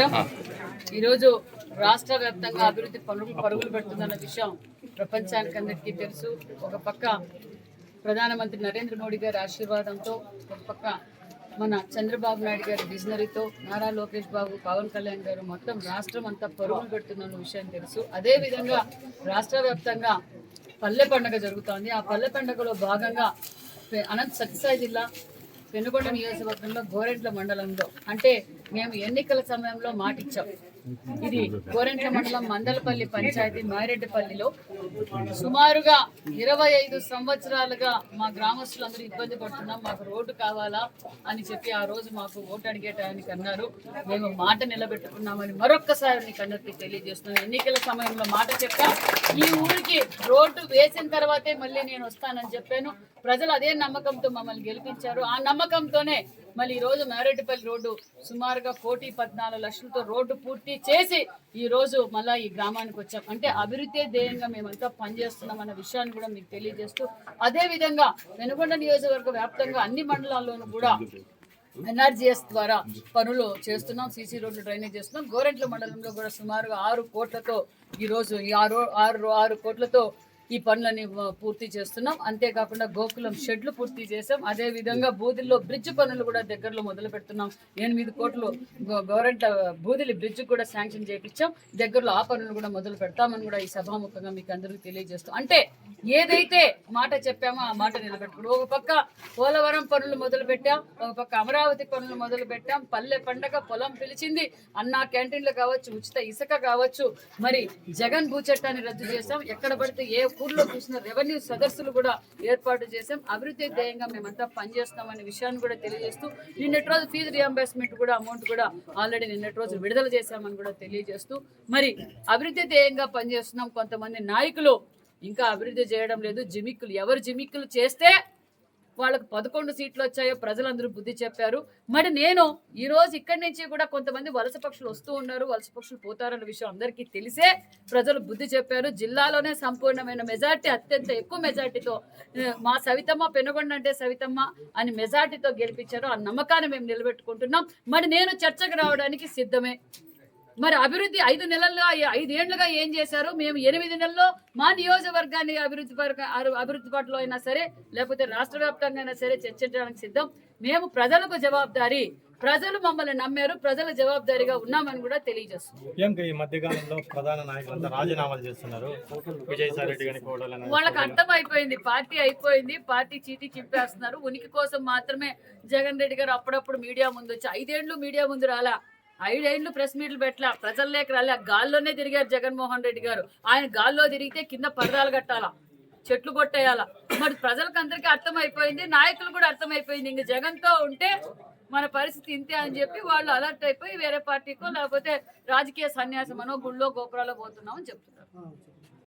నమస్కారం. ఈరోజు రాష్ట్ర వ్యాప్తంగా అభివృద్ధి పరుగులు పరుగులు పెడుతుందన్న విషయం ప్రపంచానికి అందరికీ తెలుసు. ఒక పక్క ప్రధానమంత్రి నరేంద్ర మోడీ గారి ఆశీర్వాదంతో ఒక పక్క మన చంద్రబాబు నాయుడు గారి విజనరీతో నారా లోకేష్ బాబు పవన్ కళ్యాణ్ గారు మొత్తం రాష్ట్రం అంతా పరుగులు పెడుతున్న విషయం తెలుసు. అదే విధంగా రాష్ట్ర వ్యాప్తంగా పల్లె పండుగ జరుగుతోంది. ఆ పల్లె పండుగలో భాగంగా అనంత్ సత్యసాయి జిల్లా పెనుగొండ నియోజకవర్గంలో గోరెంట్ల మండలంలో. అంటే మేము ఎన్నికల సమయంలో మాటిచ్చాం. ఇది గోరెంట్ల మండలం మందలపల్లి పంచాయతీ మారెడ్డిపల్లిలో సుమారుగా ఇరవై ఐదు సంవత్సరాలుగా మా గ్రామస్తులందరూ ఇబ్బంది పడుతున్నాం మాకు రోడ్డు కావాలా అని చెప్పి ఆ రోజు మాకు ఓటు అడిగేటానికి అన్నారు. మేము మాట నిలబెట్టుకున్నామని మరొక్కసారి నీకు అందరికీ తెలియజేస్తున్నాం ఎన్నికల సమయంలో మాట చెప్పా ఈ ఊరికి రోడ్డు వేసిన తర్వాతే మళ్ళీ నేను వస్తానని చెప్పాను. ప్రజలు అదే నమ్మకంతో మమ్మల్ని గెలిపించారు. ఆ నమ్మకంతోనే మళ్ళీ ఈ రోజు మేరెడ్డిపల్లి రోడ్డు సుమారుగా కోటి పద్నాలుగు లక్షలతో రోడ్డు పూర్తి చేసి ఈ రోజు మళ్ళా ఈ గ్రామానికి వచ్చాం. అంటే అభివృద్ధి ధ్యేయంగా మేమంతా పనిచేస్తున్నాం అన్న విషయాన్ని కూడా మీకు తెలియజేస్తూ అదే విధంగా వెనుకొండ నియోజకవర్గ వ్యాప్తంగా అన్ని మండలాల్లోనూ కూడా ఎన్ఆర్జీఎస్ ద్వారా పనులు చేస్తున్నాం సీసీ రోడ్లు డ్రైనేజ్ చేస్తున్నాం. గోరెంట్ల మండలంలో కూడా సుమారుగా ఆరు కోట్లతో ఈ రోజు ఈ ఆరు ఆరు ఆరు కోట్లతో ఈ పనులని పూర్తి చేస్తున్నాం. అంతేకాకుండా గోకులం షెడ్లు పూర్తి చేసాం అదే విధంగా బూదిల్లో బ్రిడ్జ్ పనులు కూడా దగ్గరలో మొదలు పెడుతున్నాం. ఎనిమిది కోట్లు గవర్నమెంట్ బూదిలి బ్రిడ్జ్ కూడా శాంక్షన్ చేయించాం దగ్గరలో ఆ పనులు కూడా మొదలు పెడతామని కూడా ఈ సభాముఖంగా మీకు అందరికీ తెలియజేస్తాం అంటే ఏదైతే మాట చెప్పామో ఆ మాట నిలబెట్టుకోవడం ఒక పక్క పోలవరం పనులు మొదలు పెట్టాం ఒక పక్క అమరావతి పనులు మొదలు పెట్టాం. పల్లె పండగ పొలం పిలిచింది. అన్న క్యాంటీన్లు కావచ్చు ఉచిత ఇసుక కావచ్చు. మరి జగన్ భూచట్టాన్ని రద్దు చేసాం ఎక్కడ పడితే ఏ ఊర్లో చూసిన రెవెన్యూ సదస్సులు కూడా ఏర్పాటు చేశాం. అభివృద్ధి ధ్యేయంగా మేమంతా పనిచేస్తామనే విషయాన్ని కూడా తెలియజేస్తూ నిన్నటి రోజు ఫీజు రియంబర్స్మెంట్ కూడా అమౌంట్ కూడా ఆల్రెడీ నిన్నటి రోజు విడుదల చేశామని కూడా తెలియజేస్తూ మరి అభివృద్ధి ధ్యేయంగా పనిచేస్తున్నాం కొంతమంది నాయకులు. ఇంకా అభివృద్ధి చేయడం లేదు. జిమిక్కులు ఎవరు జిమిక్కులు చేస్తే వాళ్ళకు పదకొండు సీట్లు వచ్చాయో ప్రజలందరూ బుద్ధి చెప్పారు. మరి నేను ఈ రోజు ఇక్కడి నుంచి కూడా కొంతమంది వలస పక్షులు వస్తూ ఉన్నారు. వలస పక్షులు పోతారన్న విషయం అందరికీ తెలిసే ప్రజలు బుద్ధి చెప్పారు. జిల్లాలోనే సంపూర్ణమైన మెజార్టీ అత్యంత ఎక్కువ మెజార్టీతో మా సవితమ్మ పెనుగొండ అంటే సవితమ్మ అని మెజార్టీతో గెలిపించారు. ఆ నమ్మకాన్ని మేము నిలబెట్టుకుంటున్నాం. మరి నేను చర్చకు రావడానికి సిద్ధమే. మరి అభివృద్ధి ఐదు నెలలుగా ఐదేళ్ళుగా ఏం చేశారు? మేము ఎనిమిది నెలల్లో మా నియోజకవర్గాన్ని అభివృద్ధి అభివృద్ధి పట్ల అయినా సరే లేకపోతే రాష్ట్ర వ్యాప్తంగా అయినా సరే చర్చించడానికి సిద్ధం. మేము ప్రజలకు జవాబుదారీ ప్రజలు మమ్మల్ని నమ్మారు ప్రజల జవాబుదారీగా ఉన్నామని కూడా తెలియజేస్తున్నాం. ఏం ఈ మధ్య కాలంలో ప్రధాన నాయకులంతా రాజీనామాలు చేస్తున్నారు. విజయసాయి రెడ్డి గాని కోడలని వాళ్ళకి అర్థం అయిపోయింది పార్టీ అయిపోయింది పార్టీ చీటీ చింపేస్తున్నారు. ఉనికి కోసం మాత్రమే జగన్ రెడ్డి గారు అప్పుడప్పుడు మీడియా ముందు వచ్చి ఐదేండ్లు మీడియా ముందు రాలా? ఐదేండ్లు ప్రెస్ మీట్లు పెట్టలా ప్రజల్లోకి లేక రాలే గాల్లోనే తిరిగారు జగన్మోహన్ రెడ్డి గారు. ఆయన గాల్లో తిరిగితే కింద పరదాలు కట్టాలా చెట్లు కొట్టేయాలా. మరి ప్రజలకు అందరికీ అర్థమైపోయింది నాయకులు కూడా అర్థమైపోయింది ఇంక జగన్తో ఉంటే మన పరిస్థితి ఇంతే అని చెప్పి వాళ్ళు అలర్ట్ అయిపోయి వేరే పార్టీకో లేకపోతే రాజకీయ సన్యాసమనో గుళ్ళో గోపురాలో పోతున్నామని చెప్తున్నారు.